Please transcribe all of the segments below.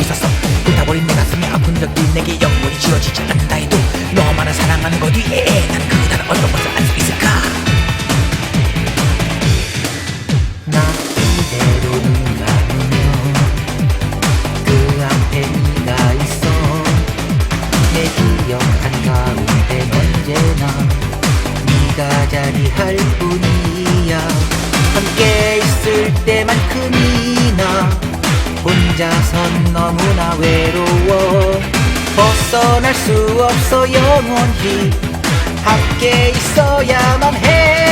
있었어. 불타버린 내 가슴에 아픈 적이 내게 영원히 지워지지 않는다 해도 혼자선 너무나 외로워. 벗어날 수 없어 영원히. 함께 있어야만 해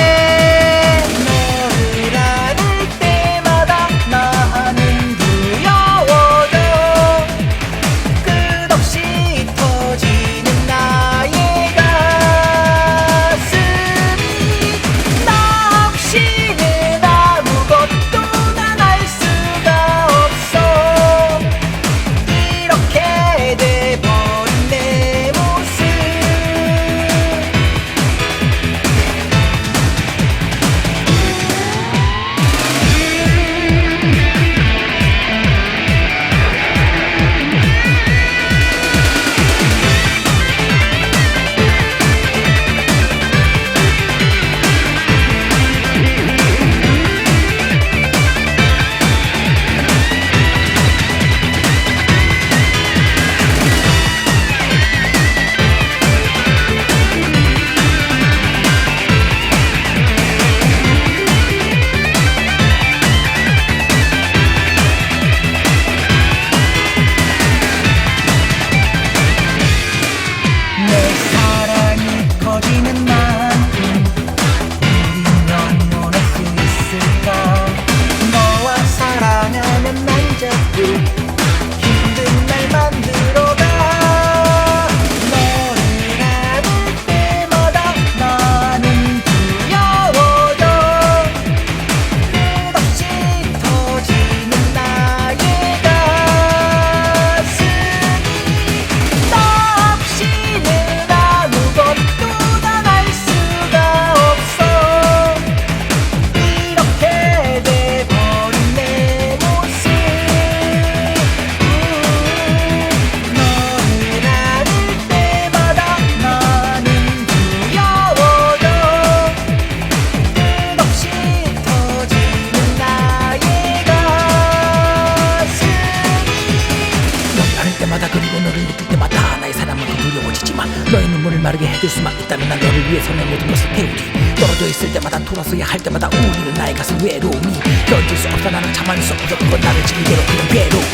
너를 느낄 때마다 나의 사랑만큼 두려워지지만 너의 눈물을 마르게 해줄 수만 있다면 난 너를 위해서 내 모든 것을 태우리 떨어져 있을 때마다 돌아서야 할 때마다 우리는 나의 가슴 외로움이 견딜 수 없어. 나는 참을 수 없어 그건 나를 지금 괴롭히는 괴로움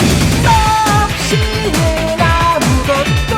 너 없이는 아무것도